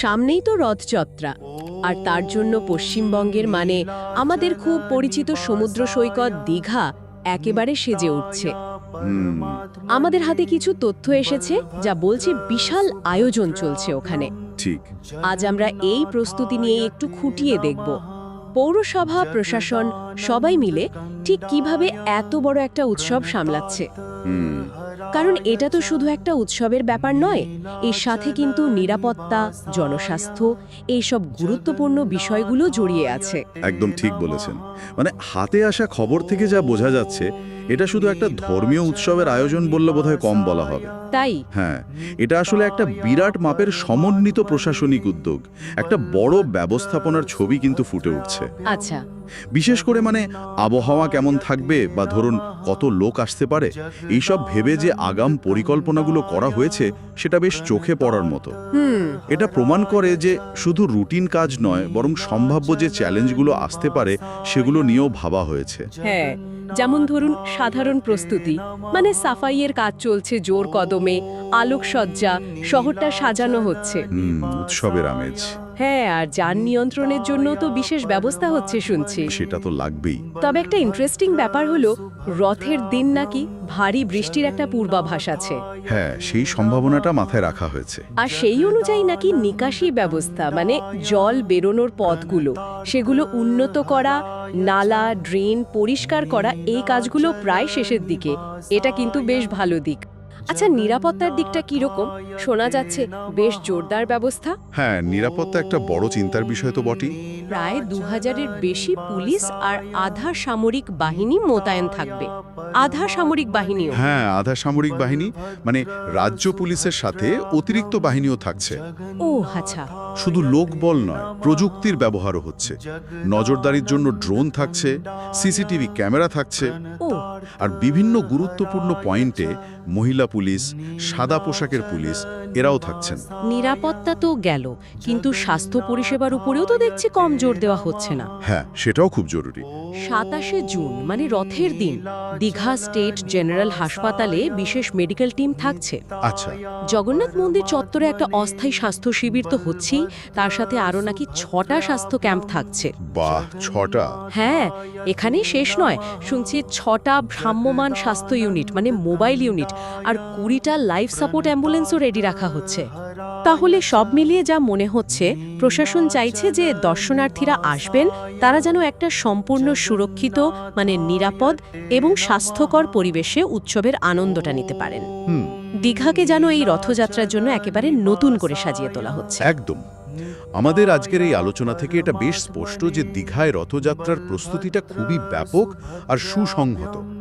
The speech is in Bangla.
সামনেই তো রথযাত্রা। আর তার জন্য পশ্চিমবঙ্গের মানে আমাদের খুব পরিচিত সমুদ্র সৈকত দীঘা একেবারে সেজে উঠছে। আমাদের হাতে কিছু তথ্য এসেছে যা বলছে বিশাল আয়োজন চলছে ওখানে। ঠিক। আজ আমরা এই প্রস্তুতি নিয়ে একটু খুঁটিয়ে দেখব। পৌরসভা প্রশাসন সবাই মিলে ঠিক কীভাবে এত বড় একটা উৎসব সামলাচ্ছে। হুম। কারণ এটা তো শুধু একটা উৎসবের ব্যাপার নয়, এর সাথে কিন্তু নিরাপত্তা, জনস্বাস্থ্য, এইসব গুরুত্বপূর্ণ বিষয়গুলো জড়িয়ে আছে। একদম ঠিক বলেছেন। মানে হাতে আসা খবর থেকে যা বোঝা যাচ্ছে এটা শুধু একটা ধর্মীয় উৎসবের আয়োজন বললে বোধহয় কম বলা হবে। তাই? হ্যাঁ এটা আসলে একটা বিরাট মাপের সমন্বিত প্রশাসনিক উদ্যোগ। একটা বড় ব্যবস্থাপনার ছবি কিন্তু ফুটে উঠছে। আচ্ছা। বিশেষ করে মানে আবহাওয়া কেমন থাকবে বা ধরুন কত লোক আসতে পারে এইসব ভেবে যে আগাম পরিকল্পনাগুলো করা হয়েছে সেটা বেশ চোখে পড়ার মতো। এটা প্রমাণ করে যে শুধু রুটিন কাজ নয় বরং সম্ভাব্য যে চ্যালেঞ্জগুলো আসতে পারে সেগুলো নিয়েও ভাবা হয়েছে। হ্যাঁ যেমন ধরুন সাধারণ প্রস্তুতি মানে সাফাইয়ের কাজ চলছে জোর কদমে, আলোকসজ্জা, শহরটা সাজানো হচ্ছে। উৎসবের আমেজ। হ্যাঁ আর যান নিয়ন্ত্রণের জন্য তো বিশেষ ব্যবস্থা হচ্ছে শুনছি। সেটা তো লাগবেই। তবে একটা ইন্টারেস্টিং ব্যাপার হলো রথের দিন নাকি ভারী বৃষ্টির একটা পূর্বাভাস আছে। হ্যাঁ সেই সম্ভাবনাটা মাথায় রাখা হয়েছে। আর সেই অনুযায়ী নাকি নিকাশি ব্যবস্থা মানে জল বেরোনোর পথগুলো সেগুলো উন্নত করা নালা ড্রেন পরিষ্কার করা এই কাজগুলো প্রায় শেষের দিকে। এটা কিন্তু বেশ ভালো দিক। আচ্ছা নিরাপত্তার দিকটা কীরকম? শোনা যাচ্ছে বেশ জোরদার ব্যবস্থা। হ্যাঁ নিরাপত্তা একটা বড় চিন্তার বিষয় তো বটেই। প্রায় দু হাজারের বেশি পুলিশ আর আধা সামরিক বাহিনী মোতায়েন থাকবে। আধা সামরিক বাহিনীও। হ্যাঁ আধা সামরিক বাহিনী মানে রাজ্য পুলিশের সাথে অতিরিক্ত বাহিনীও থাকছে। ও আচ্ছা। শুধু লোকবল নয় প্রযুক্তির ব্যবহারও হচ্ছে। নজরদারির জন্য ড্রোন থাকছে সিসিটিভি ক্যামেরা থাকছে। ও আর বিভিন্ন গুরুত্বপূর্ণ পয়েন্টে মহিলা পুলিশ সাদা পোশাকের পুলিশ এরাও থাকছেন। নিরাপত্তা তো গেল কিন্তু স্বাস্থ্য পরিষেবার উপরেও তো দেখছি কম জোর দেওয়া হচ্ছে না। হ্যাঁ সেটাও খুব জরুরি। সাতাশে জুন মানে রথের দিন দীঘা স্টেট জেনারেল হাসপাতালে বিশেষ মেডিকেল টিম থাকছে। আচ্ছা। জগন্নাথ মন্দির চত্বরে একটা অস্থায়ী স্বাস্থ্য শিবির তো হচ্ছেই তার সাথে আরও নাকি ছটা স্বাস্থ্য ক্যাম্প থাকছে। বাহ ছটা? হ্যাঁ এখানেই শেষ নয় শুনছি ছটা ভ্রাম্যমান স্বাস্থ্য ইউনিট মানে মোবাইল ইউনিট আর কুড়িটা লাইফ সাপোর্ট অ্যাম্বুলেন্সও রেডি রাখা হচ্ছে। তাহলে সব মিলিয়ে যা মনে হচ্ছে প্রশাসন চাইছে যে দর্শনার্থীরা আসবেন তারা যেন একটা সম্পূর্ণ সুরক্ষিত মানে নিরাপদ এবং স্বাস্থ্যকর পরিবেশে উৎসবের আনন্দটা নিতে পারেন। দীঘাকে যেন এই রথযাত্রার জন্য একেবারে নতুন করে সাজিয়ে তোলা হচ্ছে। একদম। আমাদের আজকের এই আলোচনা থেকে এটা বেশ স্পষ্ট যে দীঘায় রথযাত্রার প্রস্তুতিটা খুবই ব্যাপক আর সুসংহত।